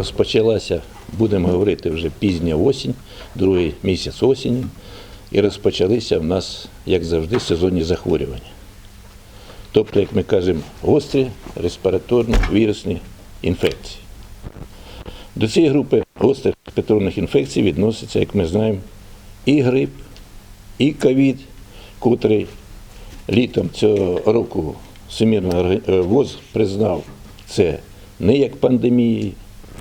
розпочалася, будемо говорити, вже пізня осінь, другий місяць осені, і розпочалися в нас, як завжди, сезонні захворювання. Тобто, як ми кажемо, гострі респіраторно-вірусні інфекції. До цієї групи гострих респіраторних інфекцій відноситься, як ми знаємо, і грип, і ковід, котрий літом цього року Всемірний орга- е, ВОЗ признав це не як пандемії,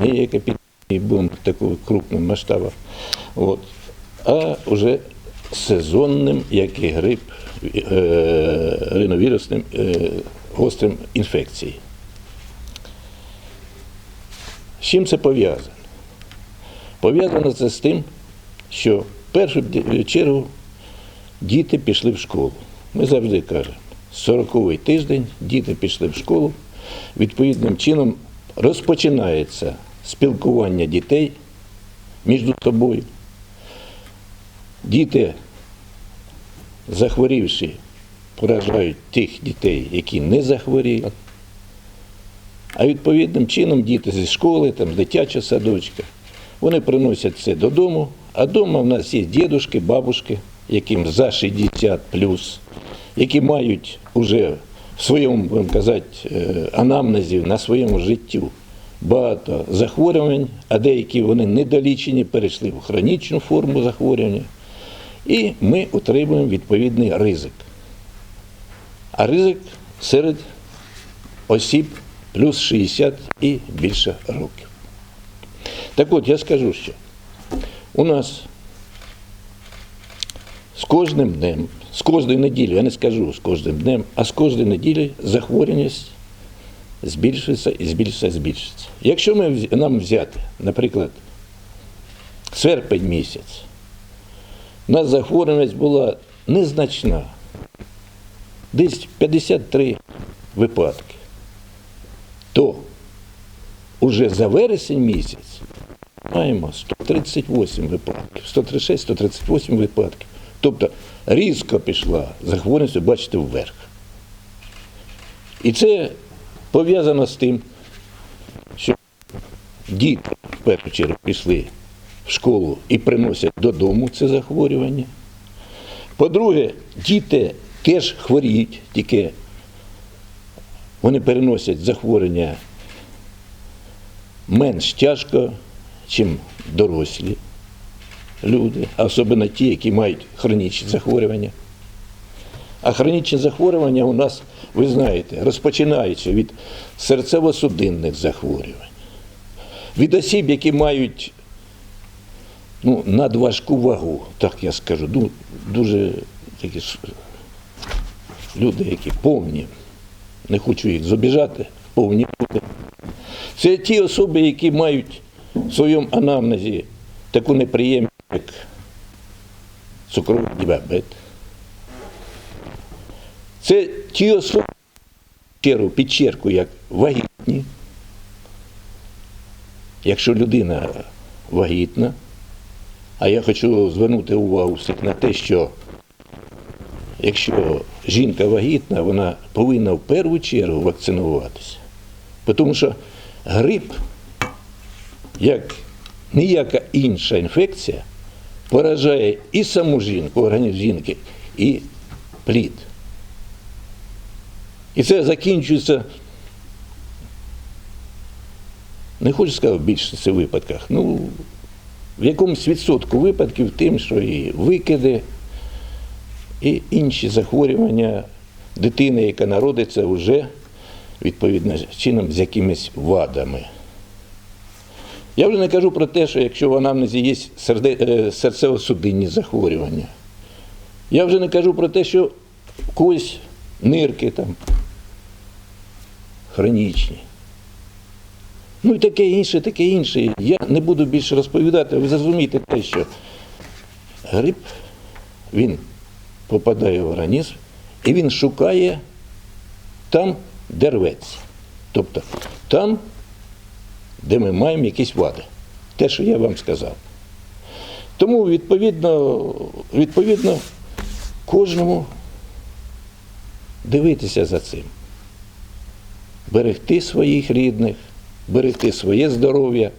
не епідемії, будемо такого крупного масштабу, от, а вже сезонним, як і грип, е, риновірусним е, гострим інфекції. З чим це пов'язано? Пов'язано це з тим, що в першу чергу діти пішли в школу. Ми завжди кажемо, 40-й тиждень діти пішли в школу. Відповідним чином розпочинається спілкування дітей між собою. Діти, захворівши, поражають тих дітей, які не захворіли. А відповідним чином діти зі школи, там, з дитячого садочка, вони приносять це додому, а вдома в нас є дідушки, бабушки, яким за 60 плюс, які мають уже в своєму, будемо казати, е, анамнезі на своєму життю багато захворювань, а деякі вони недолічені, перейшли в хронічну форму захворювання. І ми отримуємо відповідний ризик. А ризик серед осіб плюс 60 і більше років. Так от я скажу, що у нас з кожним днем, з кожної неділі, я не скажу з кожним днем, а з кожної неділі захворюваність збільшується і збільшується, і збільшується. Якщо ми, нам взяти, наприклад, серпень місяць, у нас захворюваність була незначна, десь 53 випадки, то уже за вересень місяць маємо 138 випадків, 136-138 випадків. Тобто різко пішла захворюваність, бачите, вверх. І це пов'язано з тим, що діти в першу чергу пішли в школу і приносять додому це захворювання. По-друге, діти теж хворіють, тільки вони переносять захворювання менш тяжко, чим дорослі люди, особливо ті, які мають хронічні захворювання. А хронічні захворювання у нас, ви знаєте, розпочинаються від серцево-судинних захворювань, від осіб, які мають ну, надважку вагу, так я скажу, ну, дуже такі люди, які повні, не хочу їх зобіжати, повні люди. Це ті особи, які мають в своєму анамнезі таку неприємність, як цукровий діабет. Це ті особи, чергу, підчерку, як вагітні. Якщо людина вагітна, а я хочу звернути увагу всіх на те, що якщо жінка вагітна, вона повинна в першу чергу вакцинуватися. Тому що грип, як ніяка інша інфекція, поражає і саму жінку, організм жінки, і плід. І це закінчується, не хочу сказати в більшості випадках, ну, в якомусь відсотку випадків тим, що і викиди, і інші захворювання дитини, яка народиться вже відповідно чином з якимись вадами. Я вже не кажу про те, що якщо в анамнезі є е, серцево-судинні захворювання. Я вже не кажу про те, що когось нирки там хронічні. Ну і таке інше, таке інше. Я не буду більше розповідати, ви зрозумієте те, що грип, він попадає в організм і він шукає там, де рветься. Тобто там, де ми маємо якісь вади. Те, що я вам сказав. Тому, відповідно, відповідно кожному дивитися за цим. Берегти своїх рідних, берегти своє здоров'я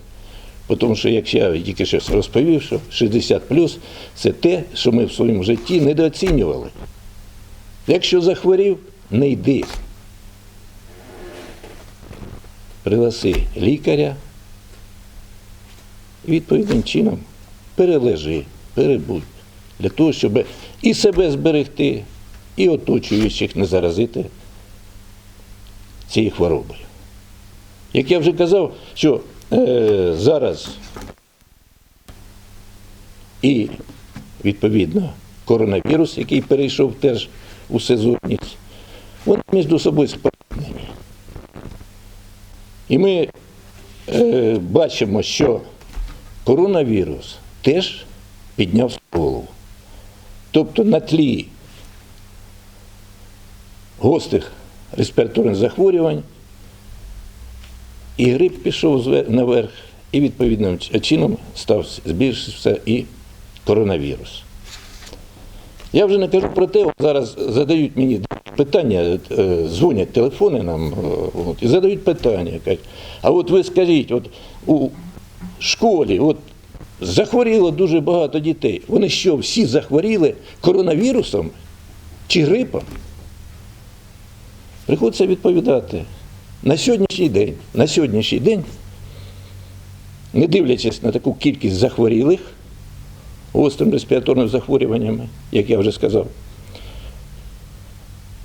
Тому що, як я тільки що розповів, що 60 плюс це те, що ми в своєму житті недооцінювали. Якщо захворів, не йди. Пригласи лікаря і відповідним чином перележи, перебудь, для того, щоб і себе зберегти, і оточуючих не заразити цією хворобою. Як я вже казав, що е, зараз і відповідно коронавірус, який перейшов теж у сезонність, вони між собою споріднені. І ми е, бачимо, що коронавірус теж підняв голову. Тобто на тлі гострих респіраторних захворювань і грип пішов наверх, і відповідним чином став збільшився і коронавірус. Я вже не кажу про те, зараз задають мені питання, е, дзвонять телефони нам е, от, і задають питання. кажуть, а от ви скажіть, от у школі от, захворіло дуже багато дітей. Вони що, всі захворіли коронавірусом чи грипом? Приходиться відповідати. На сьогоднішній день, на сьогоднішній день, не дивлячись на таку кількість захворілих гострим респіраторними захворюваннями, як я вже сказав,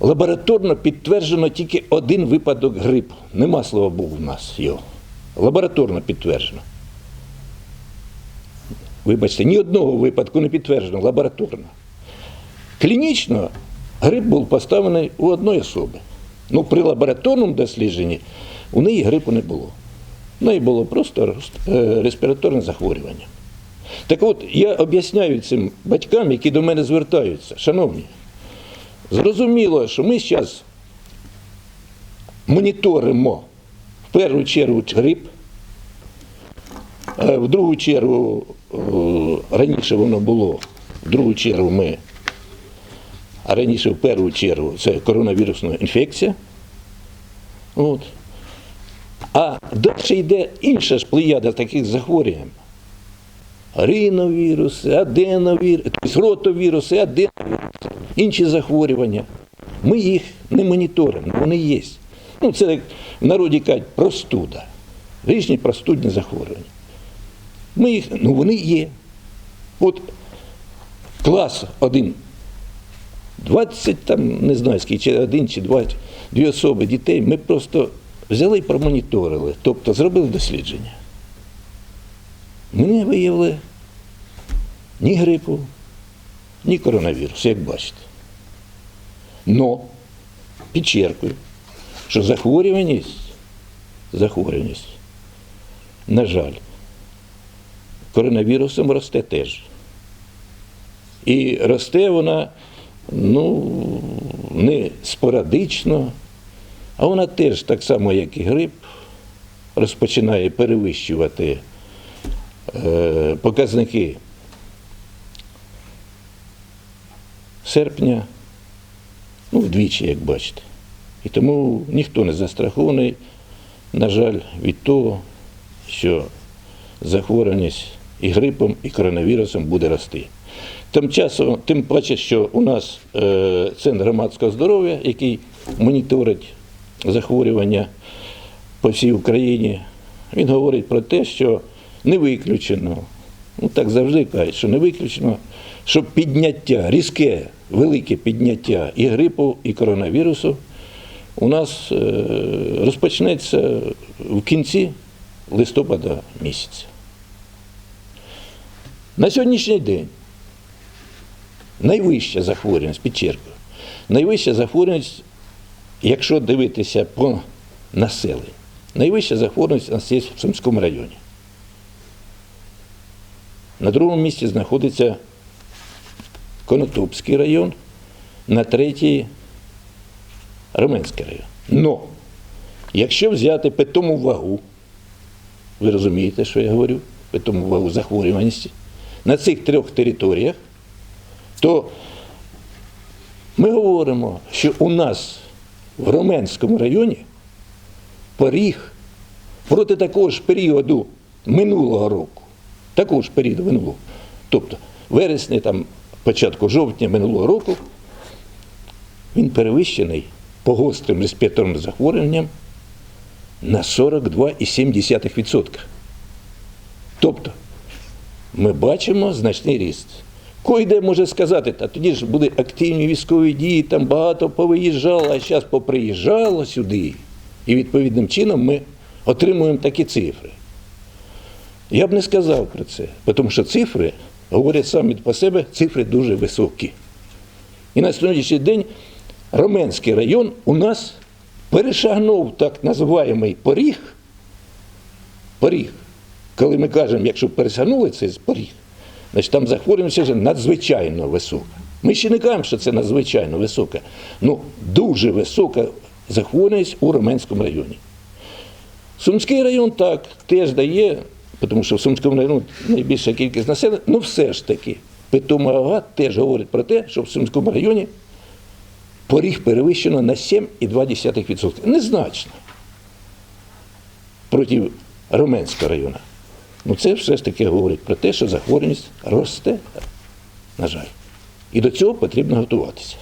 лабораторно підтверджено тільки один випадок грипу. Нема, слава Богу, в нас його. Лабораторно підтверджено. Вибачте, ні одного випадку не підтверджено лабораторно. Клінічно грип був поставлений у одної особи. Ну, при лабораторному дослідженні у неї грипу не було. У неї було просто е, респіраторне захворювання. Так от, я об'ясняю цим батькам, які до мене звертаються, шановні, зрозуміло, що ми зараз моніторимо в першу чергу грип, е, в другу чергу, е, раніше воно було, в другу чергу ми а раніше в першу чергу це коронавірусна інфекція. От. А далі йде інша ж плеяда таких захворювань. Риновіруси, аденовіруси, тобто ротовіруси, аденовіруси, інші захворювання. Ми їх не моніторимо, вони є. Ну, це в народі кажуть простуда. Різні простудні захворювання. Ми їх, ну вони є. От клас один 20 там, не знаю скільки, чи один чи два, дві особи дітей, ми просто взяли і промоніторили, тобто зробили дослідження. Ми не виявили ні грипу, ні коронавірусу, як бачите. Но підчеркую, що захворюваність, захворюваність, на жаль, коронавірусом росте теж. І росте вона ну, не спорадично, а вона теж, так само, як і грип, розпочинає перевищувати е, показники серпня, ну, вдвічі, як бачите. І тому ніхто не застрахований, на жаль, від того, що захворюваність і грипом, і коронавірусом буде рости. Тим часом, тим паче, що у нас е, центр громадського здоров'я, який моніторить захворювання по всій Україні, він говорить про те, що не виключено, ну так завжди кажуть, що не виключено, що підняття, різке, велике підняття і грипу, і коронавірусу у нас е, розпочнеться в кінці листопада місяця. На сьогоднішній день найвища захворюваність, підчеркую, найвища захворюваність, якщо дивитися по населенню, найвища захворюваність у нас є в Сумському районі. На другому місці знаходиться Конотопський район, на третій Раменський район. Но, якщо взяти питому вагу, ви розумієте, що я говорю, питому вагу захворюваності, на цих трьох територіях, то ми говоримо, що у нас в Роменському районі поріг проти такого ж періоду минулого року, такого ж періоду минулого. Тобто вересня, там, початку жовтня минулого року, він перевищений по гострим респіраторним захворюванням на 42,7%. Тобто ми бачимо значний ріст. Койде може сказати, та тоді ж були активні військові дії, там багато повиїжджало, а зараз поприїжджало сюди. І відповідним чином ми отримуємо такі цифри. Я б не сказав про це, тому що цифри говорять самі по себе, цифри дуже високі. І на сьогоднішній день Роменський район у нас перешагнув так називаємий поріг. Поріг. Коли ми кажемо, якщо пересягнули цей поріг, значить там захворюваність вже надзвичайно висока. Ми ще не кажемо, що це надзвичайно висока. Ну, дуже висока захворюваність у Роменському районі. Сумський район так теж дає, тому що в Сумському районі найбільша кількість населення, ну все ж таки, Питома Агат теж говорить про те, що в Сумському районі поріг перевищено на 7,2%. Незначно. Проти Роменського району. Ну це все ж таки говорить про те, що захворюваність росте, на жаль. І до цього потрібно готуватися.